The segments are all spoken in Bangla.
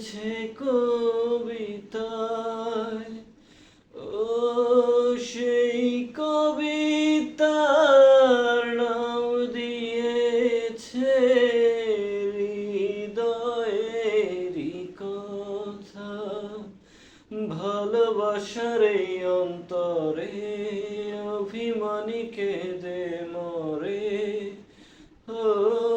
গেছে কবিতায়। ও সেই কবিতার নাম দিয়েছে হৃদয়েরই কথা। ভালোবাসার এই অন্তরে অভিমানীকে দে মরে। ও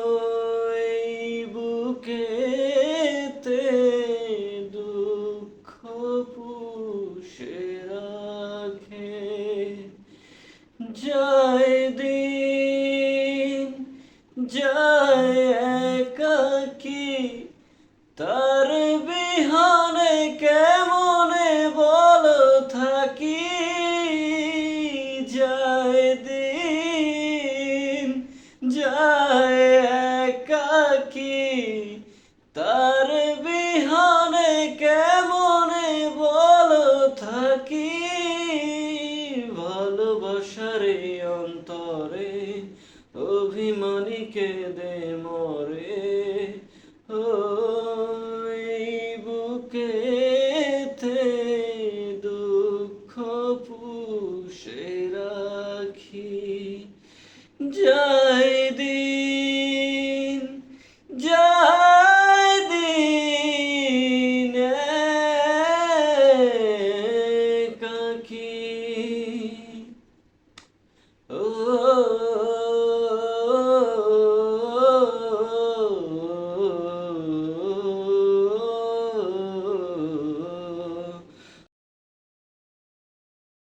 যায় দিন যায় একাকি। তার বিহানে কেমনে বল থাকি? যায় দিন যায় একাকি। তার বিহানে কেমনে বল থাকি? কেঁদে মরে। ও বুকে থে দুঃখ পুষে রাখি। যাই দিন যাই দিন কাকি ও